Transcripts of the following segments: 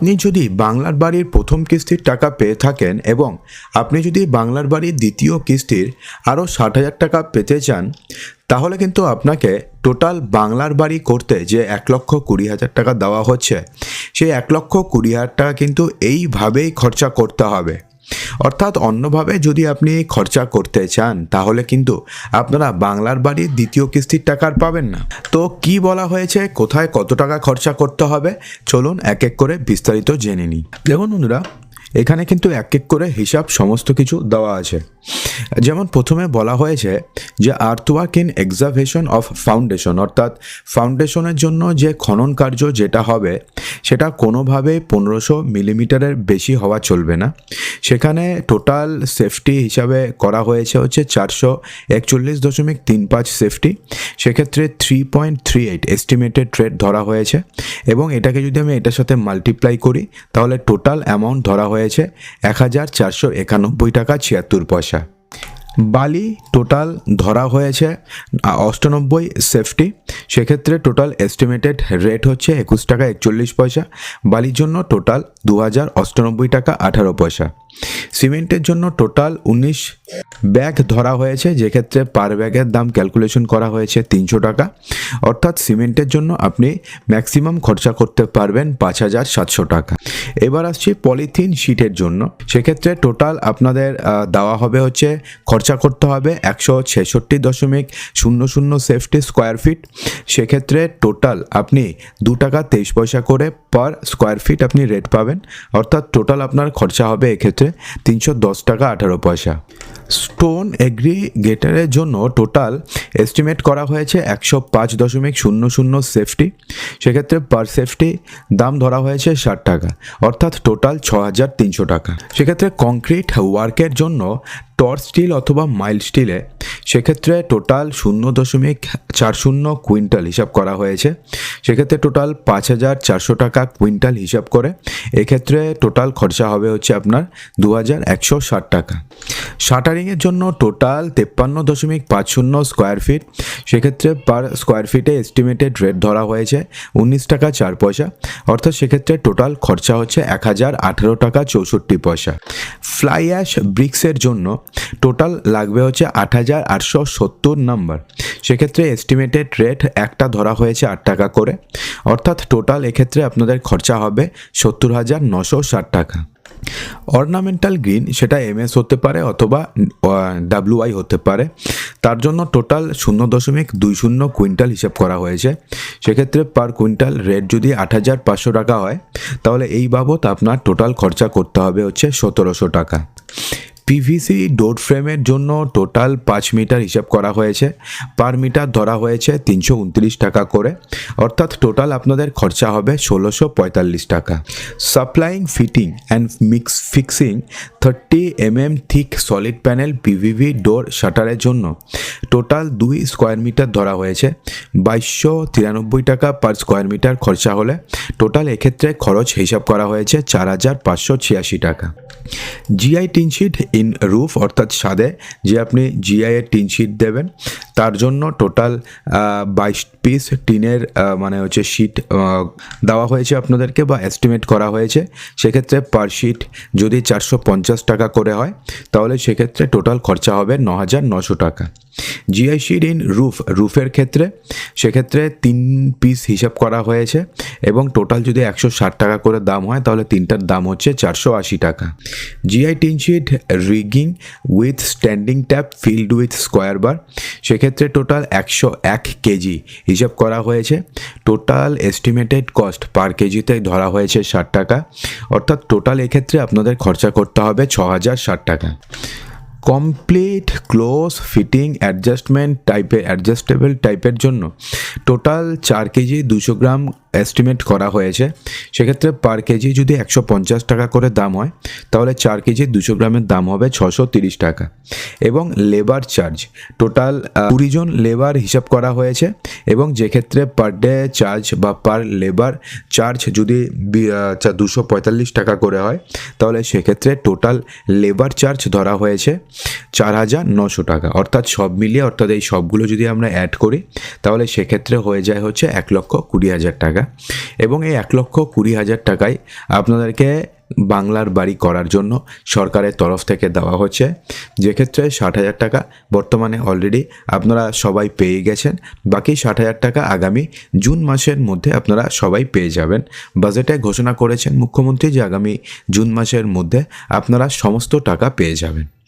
আপনি যদি বাংলার বাড়ির প্রথম কিস্তির টাকা পেয়ে থাকেন এবং আপনি যদি বাংলার বাড়ির দ্বিতীয় কিস্তির আরও ষাট হাজার টাকা পেতে চান, তাহলে কিন্তু আপনাকে টোটাল বাংলার বাড়ি করতে যে এক লক্ষ কুড়ি হাজার টাকা দেওয়া হচ্ছে, সেই এক লক্ষ কুড়ি হাজার টাকা কিন্তু এইভাবেই খরচা করতে হবে। অর্থাৎ অন্যভাবে যদি আপনি খরচা করতে চান, তাহলে কিন্তু আপনারা বাংলার বাড়ির দ্বিতীয় কিস্তির টাকার পাবেন না। তো কি বলা হয়েছে? কোথায় কত টাকা খরচা করতে হবে? চলুন এক এক করে বিস্তারিত জেনে নিই। দেখুন বন্ধুরা এখানে কিন্তু এক এক করে হিসাব সমস্ত কিছু দেওয়া আছে। যেমন প্রথমে বলা হয়েছে যে earthwork in excavation of foundation অর্থাৎ ফাউন্ডেশনের জন্য যে খনন কার্য যেটা হবে, সেটা কোনোভাবে পনেরোশো মিলিমিটারের বেশি হওয়া চলবে না। সেখানে টোটাল সেফটি হিসাবে করা হয়েছে হচ্ছে চারশো একচল্লিশ দশমিক তিন পাঁচ সেফটি সেক্ষেত্রে three point three eight estimated rate ধরা হয়েছে। এবং এটাকে যদি আমি এটার সাথে মাল্টিপ্লাই করি, তাহলে টোটাল অ্যামাউন্ট ধরা হয়েছে এক হাজার চারশো একানব্বই টাকা ছিয়াত্তর পয়সা। বালি টোটাল ধরা হয়েছে অষ্টানব্বই সেফটি। সেক্ষেত্রে টোটাল এস্টিমেটেড রেট হচ্ছে একুশ টাকা একচল্লিশ পয়সা। বালির জন্য টোটাল দু হাজার অষ্টানব্বই টাকা আঠারো পয়সা। সিমেন্টের জন্য টোটাল উনিশ ব্যাগ ধরা হয়েছে, যেক্ষেত্রে পার ব্যাগের দাম ক্যালকুলেশন করা হয়েছে তিনশো টাকা। অর্থাৎ সিমেন্টের জন্য আপনি ম্যাক্সিমাম খরচা করতে পারবেন পাঁচ হাজার সাতশো টাকা। এবার আসছি পলিথিন শিটের জন্য। সেক্ষেত্রে টোটাল আপনাদের দেওয়া হবে হচ্ছে, খরচা করতে হবে একশো ছেষট্টি দশমিক শূন্য শূন্য সেফটি স্কোয়ার ফিট। সেক্ষেত্রে টোটাল আপনি দু টাকা তেইশ পয়সা করে পার স্কোয়ার ফিট আপনি রেট পাবেন। অর্থাৎ টোটাল আপনার খরচা হবে এক্ষেত্রে তিনশো দশ টাকা আঠারো পয়সা। স্টোন এগ্রিগেটারের জন্য টোটাল এস্টিমেট করা হয়েছে একশো পাঁচ দশমিক শূন্য শূন্য সেফটি সেক্ষেত্রে পার সেফটি দাম ধরা হয়েছে ষাট টাকা, অর্থাৎ টোটাল ছ হাজার তিনশো টাকা। সেক্ষেত্রে কংক্রিট ওয়ার্কের জন্য টর স্টিল অথবা মাইল্ড স্টিলে, সেক্ষেত্রে টোটাল শূন্য দশমিক চার শূন্য কুইন্টাল হিসাব করা হয়েছে। সেক্ষেত্রে টোটাল পাঁচ হাজার চারশো টাকা কুইন্টাল হিসাব করে। এক্ষেত্রে টোটাল খরচা হবে হচ্ছে আপনার দু হাজার একশো ষাট টাকা। শাটারিংয়ের জন্য টোটাল তেপ্পান্ন দশমিক পাঁচ শূন্য স্কোয়ার ফিট, সেক্ষেত্রে পার স্কোয়ার ফিটে এস্টিমেটেড রেট ধরা হয়েছে উনিশ টাকা চার পয়সা। অর্থাৎ সেক্ষেত্রে টোটাল খরচা হচ্ছে এক হাজার আঠেরো টাকা চৌষট্টি পয়সা। ফ্লাই অ্যাশ ব্রিক্সের জন্য টোটাল লাগবে হচ্ছে আট হাজার আটশো সত্তর নাম্বার সেক্ষেত্রে এস্টিমেটেড রেট একটা ধরা হয়েছে আট টাকা করে। অর্থাৎ টোটাল এক্ষেত্রে আপনাদের খরচা হবে সত্তর হাজার নশো ষাট টাকা। অর্নামেন্টাল গ্রিন সেটা এমএস হতে পারে অথবা ডাব্লুআই হতে পারে। তার জন্য টোটাল শূন্য দশমিক দুই শূন্য কুইন্টাল হিসাব করা হয়েছে। সেক্ষেত্রে পার কুইন্টাল রেট যদি আট হাজার পাঁচশো টাকা হয়, তাহলে এই বাবদ আপনার টোটাল খরচা করতে হবে হচ্ছে সতেরোশো টাকা। পিভিসি ডোর ফ্রেমের জন্য টোটাল পাঁচ মিটার হিসাব করা হয়েছে। পার মিটার ধরা হয়েছে তিনশো উনত্রিশ টাকা করে। অর্থাৎ টোটাল আপনাদের খরচা হবে ষোলোশো পঁয়তাল্লিশ টাকা। Supplying fitting and mix fixing thirty M M thick solid panel PVV door শাটারের জন্য। টোটাল দুই স্কোয়ার মিটার ধরা হয়েছে। বাইশশো তিরানব্বই টাকা পার স্কোয়ার মিটার খরচা হলে। টোটাল এক্ষেত্রে খরচ হিসাব করা হয়েছে চার হাজার পাঁচশো ছিয়াশি টাকা। জিআই টিনশিট ইন রুফ, অর্থাৎ সাদে, যে আপনি জিআই এর টিনশিট দেবেন। তার জন্য টোটাল বাইশ পিস টিনের মানে হচ্ছে শিট দেওয়া হয়েছে আপনাদেরকে বা এস্টিমেট করা হয়েছে। সেক্ষেত্রে পার শিট যদি চারশো পঞ্চাশ টাকা করে হয়, তাহলে সেক্ষেত্রে টোটাল খরচা হবে ন হাজার নশো টাকা। জিআই শিট ইন রুফ রুফের ক্ষেত্রে, সেক্ষেত্রে তিন পিস হিসাব করা হয়েছে এবং টোটাল যদি একশো ষাট টাকা করে দাম হয়, তাহলে তিনটার দাম হচ্ছে চারশো আশি টাকা। GI tin sheet rigging with standing tap field with square bar সেক্ষেত্রে টোটাল একশো এক কেজি হিসাব করা হয়েছে। টোটাল এস্টিমেটেড কস্ট পার কেজিতে ধরা হয়েছে ষাট টাকা। অর্থাৎ টোটাল এক্ষেত্রে আপনাদের খরচা করতে হবে ছ হাজার ষাট টাকা। কমপ্লিট ক্লোজ ফিটিং অ্যাডজাস্টমেন্ট টাইপের অ্যাডজাস্টেবল টাইপের জন্য টোটাল চার কেজি দুশো গ্রাম এস্টিমেট করা হয়েছে, সেক্ষেত্রে পার কেজি যদি একশো পঞ্চাশ টাকা করে দাম হয়, তাহলে চার কেজি দুশো গ্রামের দাম হবে ছশো তিরিশ টাকা। এবং লেবার চার্জ টোটাল কুড়ি জন লেবার হিসাব করা হয়েছে, এবং যেক্ষেত্রে পার ডে চার্জ বা পার লেবার চার্জ যদি দুশো পঁয়তাল্লিশ টাকা করে হয়, তাহলে সেক্ষেত্রে টোটাল লেবার চার্জ ধরা হয়েছে চার হাজার নশো টাকা। অর্থাৎ সব মিলিয়ে, অর্থাৎ এই সবগুলো যদি আমরা অ্যাড করি, তাহলে সেক্ষেত্রে হয়ে যায় হচ্ছে এক লক্ষ কুড়ি হাজার টাকা। টাকা এবং এই এক লক্ষ কুড়ি হাজার টাকায় আপনাদেরকে বাংলার বাড়ি করার জন্য সরকারের তরফ থেকে দেওয়া হচ্ছে। যেক্ষেত্রে ষাট হাজার টাকা বর্তমানে অলরেডি আপনারা সবাই পেয়ে গেছেন। বাকি ষাট হাজার টাকা আগামী জুন মাসের মধ্যে আপনারা সবাই পেয়ে যাবেন। বাজেটে ঘোষণা করেছেন মুখ্যমন্ত্রী যে আগামী জুন মাসের মধ্যে আপনারা সমস্ত টাকা পেয়ে যাবেন।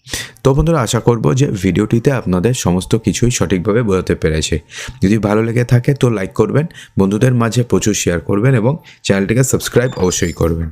তো বন্ধুরা, আশা করব যে ভিডিওটিতে আপনাদের সমস্ত কিছুই সঠিকভাবে বোঝাতে পেরেছে। যদি ভালো লেগে থাকে তো লাইক করবেন, বন্ধুদের মাঝে প্রচুর শেয়ার করবেন এবং চ্যানেলটিকে সাবস্ক্রাইব অবশ্যই করবেন।